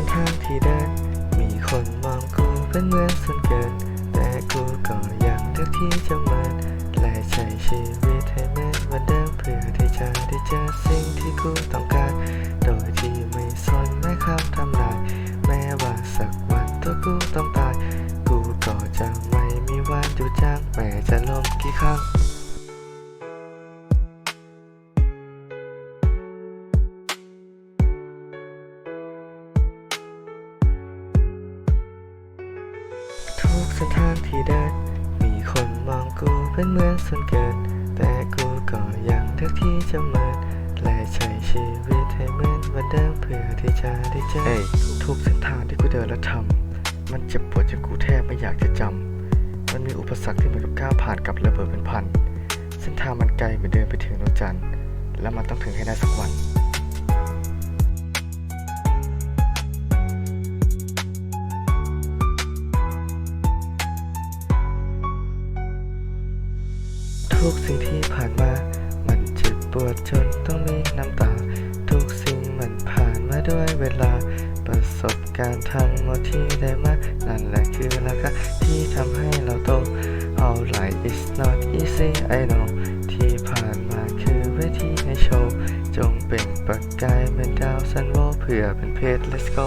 ส้นทางที่เดิน มีคนมองกูเป็นเหมือนส่วนเกินแต่กูก็ยังเลือกที่จะมินและใช้ชีวิตให้เหมือนวันเดิมเพื่อที่จะได้เจอสิ่งที่กูต้องการ โดยที่ไม่สนแม้คำทำลาย แม้ว่าสักวันตัวกูต้องตาย กูก็จะไม่มีวันหยุดยั้งแม้จะล้มกี่ครั้ง เส้นทางที่เดิน มีคนมองกูเป็นเหมือนส่วนเกิน แต่กูก็ยังเลือกที่จะเมินและใช้ชีวิตให้เหมือนวันเดิมเพื่อที่จะได้เจอทุกเส้นทางที่กูเดินและทำมันเจ็บปวดจนกูแทบไม่อยากจะจำมันมีอุปสรรคที่มันต้องก้าวผ่านกับระเบิดเป็นพันเส้นทางมันไกลเหมือนเดินไปถึงดวงจันทร์และมันต้องถึงให้ได้สักวัน ทุกสิ่งที่ผ่านมา มันเจ็บปวดจนต้องมีน้ำตา ทุกสิ่งมันผ่านมาด้วยเวลา ประสบการณ์ทั้งหมดที่ได้มา นั่นแหละคือราคาที่ทำให้เราโต All life is not easy I know ที่ผ่านมาคือเวทีในโชว์ จงเป็นประกายเหมือนดาวซันโวเพื่อเป็นเพชร let's go